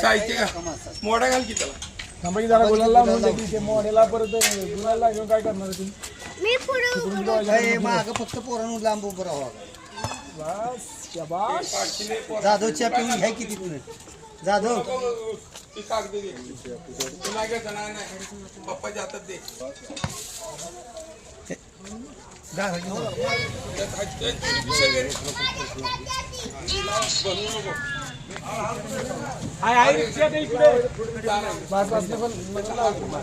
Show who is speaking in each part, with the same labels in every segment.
Speaker 1: साहित्य का? मोडा घाल की त्याला.
Speaker 2: थांबा की जरा गुलाल लावून दे की ते मॉडेलला परत गुलाल लागून काय करणार तुम्ही?
Speaker 3: माग फक्त पोरांनो लांब उभं राहावं
Speaker 2: बस शाबास.
Speaker 3: जाधवच्या पिऊन घ्या किती तुम्ही जाधव.
Speaker 1: ती कागद दे. तू नाही. घ्यायचं, नाही नाही पप्पाच्या हातात दे त्यात हात- ते पिशव्या घे रे. बनवू नको.
Speaker 2: हाय हाय रिक्षा दे इकडे. बस बस ते पण नको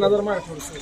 Speaker 4: द्यावं
Speaker 2: अण्णा जर मागे थोडंसं.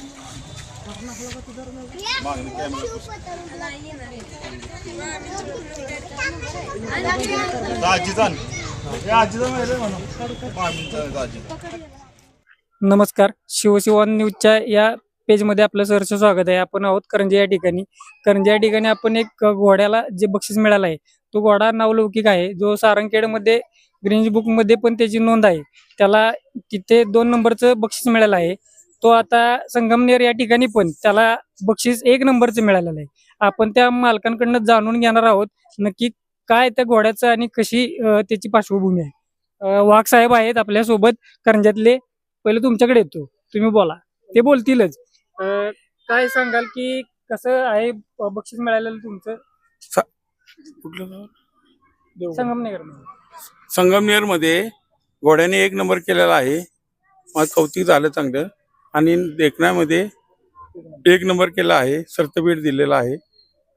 Speaker 5: नमस्कार. शिवशिवान न्यूजच्या या पेजमध्ये आपलं सहर्ष स्वागत आहे. आपण आहोत करंजी या ठिकाणी. करंजी या ठिकाणी आपण एक घोड्याला जे बक्षीस मिळालं आहे तो घोडा नावलौकिक आहे. जो सारंगखेडमध्ये ग्रीन बुकमध्ये पण त्याची नोंद आहे. त्याला तिथे दोन नंबरचं बक्षीस मिळालं आहे. तो आता संगमनेर या ठिकाणी पण त्याला बक्षीस एक नंबरचं मिळालेलं आहे. आपण त्या मालकांकडनं जाणून घेणार आहोत नक्की काय त्या घोड्याचं आणि कशी त्याची पार्श्वभूमी आहे. वाघ साहेब आहेत आपल्यासोबत करंजातले पहिले तुमच्याकडे येतो. तुम्ही बोला. ते बोलतीलच. काय सांगाल की कसं आहे बक्षीस मिळालेलं तुमचं? संगमनेर
Speaker 1: संगमनेरमध्ये घोड्याने एक नंबर केलेला आहे. मग कौतिक झालं चांगलं. आणि देखण्यामध्ये एक नंबर केला आहे सर्तबीड दिलेला आहे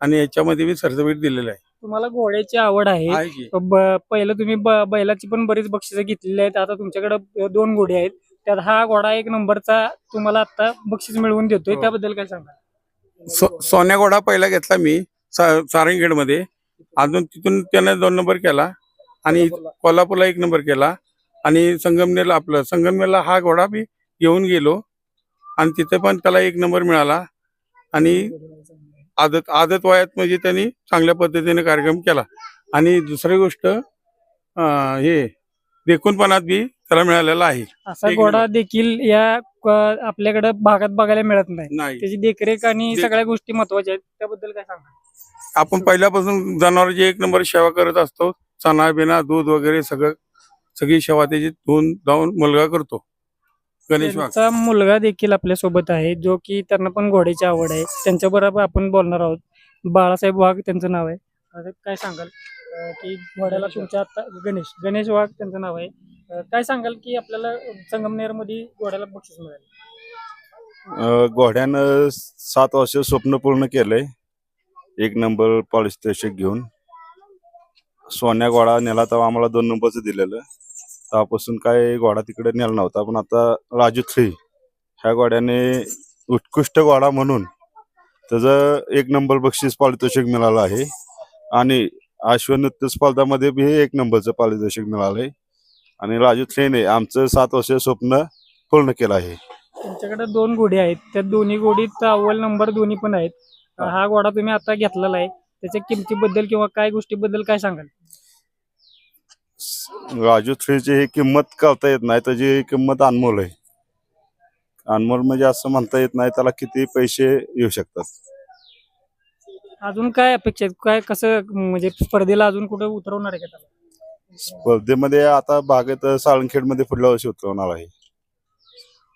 Speaker 1: आणि याच्यामध्ये बी सर्तबीड दिलेलं आहे.
Speaker 5: तुम्हाला घोड्याची आवड आहे.
Speaker 1: आहे की?
Speaker 5: ब- पहिलं तुम्ही ब- बैलाची पण बरीच बक्षिसं घेतलेली आहेत. आता तुमच्याकडे दोन घोडे आहेत. त्यात हा घोडा एक नंबरचा तुम्हाला आता बक्षीस मिळवून देतोय.
Speaker 1: हो.
Speaker 5: त्याबद्दल काय सांगा
Speaker 1: सो- सोन्या घोडा पहिला घेतला मी मध्ये अजून तिथून त्याने दोन नंबर केला आणि कोल्हापूरला. एक नंबर केला. आणि संगमनेरला आपलं संगमनेरला हा घोडा बी घेऊन गेलो. आणि तिथे पण त्याला एक नंबर मिळाला. आणि आदत आदत वयात म्हणजे त्यांनी चांगल्या पद्धतीने कार्यक्रम केला. आणि दुसरी गोष्ट हे देखूनपणात बी त्याला मिळालेला आहे.
Speaker 5: असा घोडा. देखील या आपल्याकडे भागात बघायला मिळत नाही. त्याची देखरेख आणि सगळ्या गोष्टी महत्त्वाच्या आहेत. त्याबद्दल काय सांगा
Speaker 1: आपण पहिल्यापासून जनावरांची एक नंबर सेवा करत असतो. चणा बिना दूध वगैरे सगळं सगळी सेवा त्याची धुवून धावून मुलगा करतो. गणेश वाघ.
Speaker 5: त्यांचा मुलगा देखील आपल्यासोबत आहे जो की त्यांना पण घोड्याची आवड आहे. त्यांच्या बरोबर आपण बोलणार आहोत. बाळासाहेब वाघ त्यांचं नाव आहे. आता काय सांगाल? अं, की घोड्याला तुमच्या आता गणेश गणेश वाघ त्यांचं नाव आहे. अं, काय सांगाल की आपल्याला संगमनेरमध्ये घोड्याला बक्षीस मिळालं?
Speaker 6: अ, घोड्यानं सात वर्ष स्वप्न पूर्ण केलंय. एक नंबर पॉलिश घेऊन. सोन्या घोडा नेला तेव्हा आम्हाला दोन नंबरचं दिलेलं. तेव्हापासून काय घोडा तिकडे नेला नव्हता पण आता राजू थ्री ह्या घोड्याने उत्कृष्ट घोडा म्हणून त्याचं एक नंबर बक्षीस पारितोषिक मिळालं आहे. आणि अश्वनृत्य स्पर्धामध्ये बी एक नंबरचं पारितोषिक मिळालंय आणि राजू थ्रीने आमचं सात वर्ष स्वप्न पूर्ण केलं आहे.
Speaker 5: तुमच्याकडे दोन घोडे आहेत. त्या दोन्ही घोडीत अव्वल नंबर दोन्ही पण आहेत.
Speaker 6: हा.
Speaker 5: हा घोडा तुम्ही आता घेतलेला आहे. त्याच्या किमतीबद्दल किंवा काय गोष्टीबद्दल काय सांगाल?
Speaker 6: राजू थ्रीची ही किंमत करता येत नाही त्याची किंमत अनमोल आहे. अनमोल म्हणजे असं म्हणता येत नाही त्याला किती पैसे येऊ शकतात?
Speaker 5: अजून काय अपेक्षा आहेत? काय कसं म्हणजे स्पर्धेला अजून कुठे उतरवणार आहे का त्याला?
Speaker 6: स्पर्धेमध्ये आता बागेत साळंखेडमध्ये पुढल्या वर्षी उतरवणार आहे.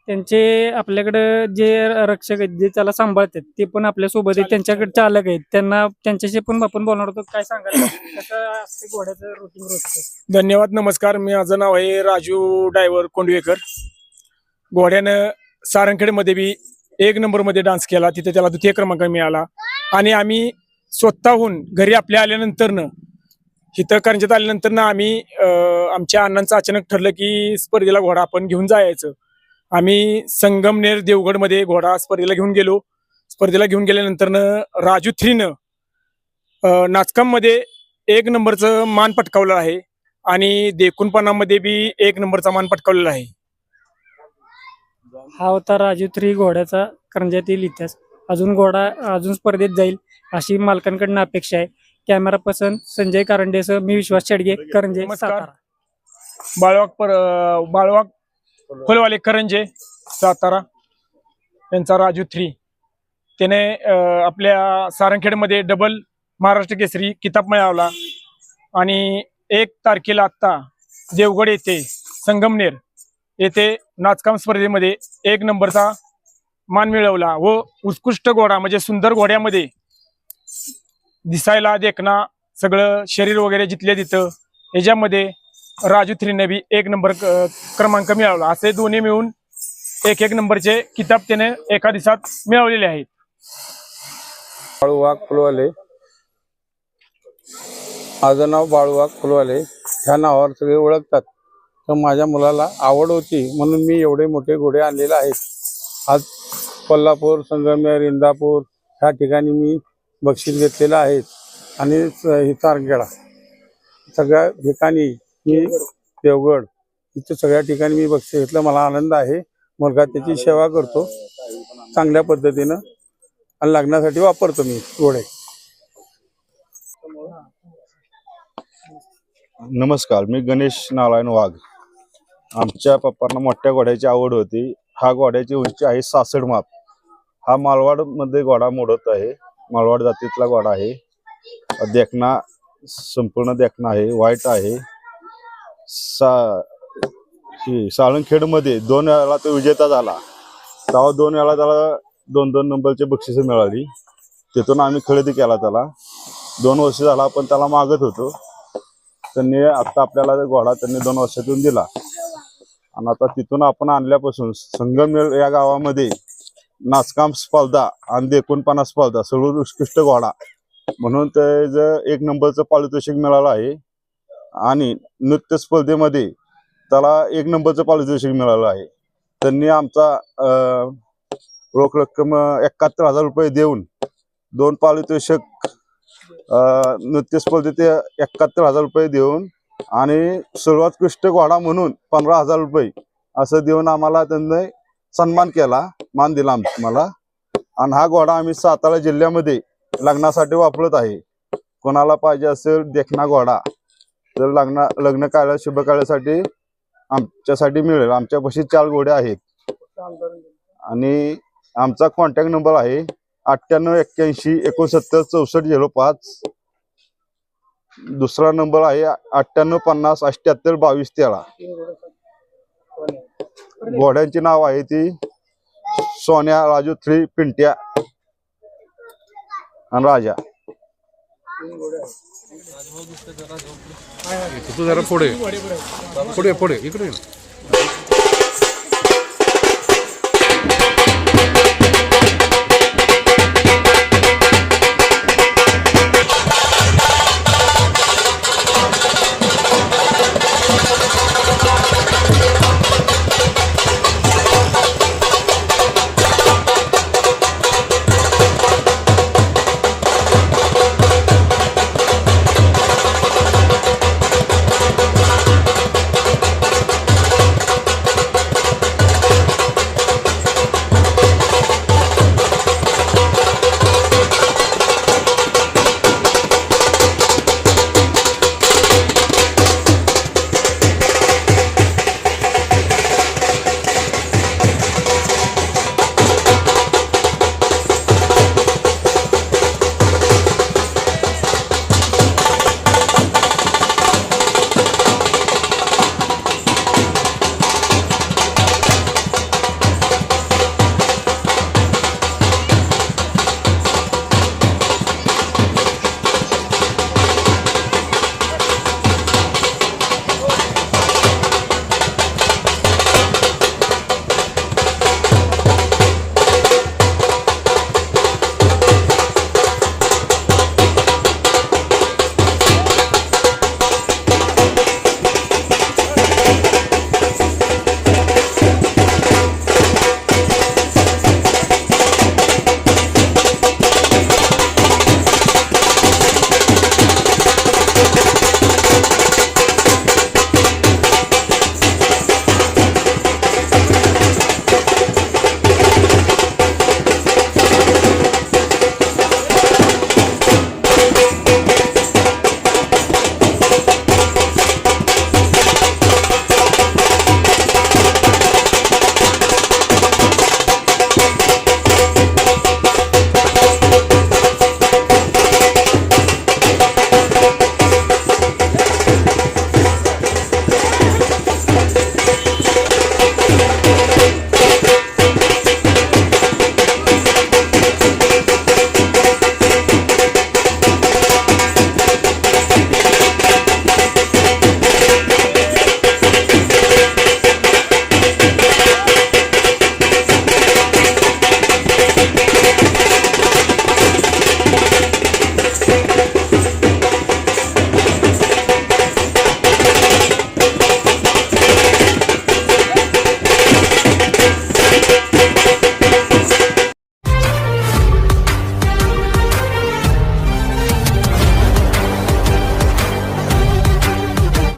Speaker 5: त्यांचे आपल्याकडे जे रक्षक आहेत जे त्याला सांभाळतात ते पण आपल्यासोबत आहेत त्यांच्याकडे चालक आहेत. त्यांना त्यांच्याशी पण आपण बोलणार होतो. काय सांगाल? कसं असते घोड्याचं रुटीन रोजचं?
Speaker 2: धन्यवाद नमस्कार. मी माझं नाव आहे राजू डायव्हर कोंडवेकर. घोड्यानं सारंगखेडमध्ये बी एक नंबरमध्ये डान्स केला. तिथे त्याला द्वितीय क्रमांक मिळाला. आणि आम्ही स्वतःहून घरी आपल्या आल्यानंतरनं इथं करंजात आल्यानंतर आम्ही आमच्या अण्णांचं अचानक ठरलं की स्पर्धेला घोडा आपण घेऊन जायचं. आम्ही संगमनेर देवगडमध्ये घोडा स्पर्धेला घेऊन गेलो. स्पर्धेला घेऊन गेल्यानंतरनं राजू थ्रीनं नाचकाममध्ये एक नंबरचं मान पटकावलं आहे आणि देखूनपणामध्ये बी एक नंबरचा मान पटकावलेला आहे.
Speaker 5: हा होता राजू थ्री घोड्याचा करंजातील इतिहास. अजून घोडा अजून स्पर्धेत जाईल अशी मालकांकडनं अपेक्षा आहे. कॅमेरा पर्सन संजय कारंडेसह मी विश्वास शेडगे करंजे
Speaker 2: बाळवाग पर अं, बाळवाग फुलवाले करंजे सातारा यांचा राजू थ्री त्याने आपल्या सारंगखेडमध्ये डबल महाराष्ट्र केसरी किताब मिळवला. आणि एक तारखेला आत्ता देवगड येथे संगमनेर येथे नाचकाम स्पर्धेमध्ये एक नंबरचा मान मिळवला व उत्कृष्ट घोडा म्हणजे सुंदर घोड्यामध्ये दिसायला देखना सगळं शरीर वगैरे जिथल्या तिथं याच्यामध्ये राजू थ्रीने बी एक नंबर क्रमांक मिळवला. असे दोन्ही मिळून एक एक नंबरचे किताब त्याने एका दिवसात मिळवलेले आहेत.
Speaker 1: बाळू वाघ फुलवाले. माझं नाव बाळू वाघ फुलवाले. ह्या नावावर सगळे ओळखतात. तर माझ्या मुलाला आवड होती म्हणून मी एवढे मोठे घोडे आणलेले आहेत. आज कोल्हापूर संगमेर इंदापूर ह्या ठिकाणी मी बक्षीस घेतलेलं आहे. आणि स- ही तारखेडा सगळ्या ठिकाणी मी देवगड इथं सगळ्या ठिकाणी मी बक्षीस घेतलं. मला आनंद आहे. मुलगा त्याची सेवा करतो. चांगल्या पद्धतीनं. आणि लग्नासाठी वापरतो मी घोडे.
Speaker 6: नमस्कार. मी गणेश नारायण वाघ. आमच्या पप्पांना मोठ्या घोड्याची आवड होती. हा घोड्याची उंची आहे सासठ माप. हा मालवाडमध्ये घोडा मोडत आहे. मालवाड जातीतला घोडा आहे. देखना संपूर्ण देखना आहे. वाईट आहे. सा दोन वेळा तो विजेता झाला. तेव्हा दोन वेळा त्याला दोन दोन नंबरची बक्षिसं मिळाली. तिथून आम्ही खरेदी केला त्याला. दोन वर्ष झाला आपण त्याला मागत होतो. त्यांनी आत्ता आपल्याला घोडा त्यांनी दोन वर्षातून दिला. आणि आता तिथून आपण आणल्यापासून संगमेळ या गावामध्ये नाचकाम स्पर्धा आणि देखूनपणा स्पर्धा सर्व उत्कृष्ट घोडा. म्हणून त्याचं एक नंबरचं पारितोषिक मिळालं आहे आणि नृत्य स्पर्धेमध्ये त्याला एक नंबरचं पारितोषिक मिळालं आहे. त्यांनी आमचा रोख रक्कम एकाहत्तर हजार रुपये देऊन दोन पारितोषिक नृत्य स्पर्धेत एकाहत्तर हजार रुपये देऊन आणि सर्वोत्कृष्ट घोडा म्हणून पंधरा हजार रुपये असं देऊन आम्हाला त्यांनी सन्मान केला मान दिला आम्हाला आणि हा घोडा आम्ही सातारा जिल्ह्यामध्ये लग्नासाठी वापरत आहे. कोणाला पाहिजे असेल देखना घोडा. जर लग्न लग्न काळा शुभ काळासाठी आमच्यासाठी मिळेल. आमच्यापाशी चार घोडे आहेत. आणि आमचा कॉन्टॅक्ट नंबर आहे अठ्ठ्याण्णव एक्क्याऐंशी एकोणसत्तर चौसष्ट झिरो पाच. दुसरा नंबर आहे अठ्ठ्याण्णव पन्नास अठ्ठ्याहत्तर बावीस तेरा. घोड्यांची नाव आहे ती सोन्या राजू थ्री पिंट्या आणि राजा.
Speaker 7: तू जरा पुढे. पुढे पुढे. इकडे ना.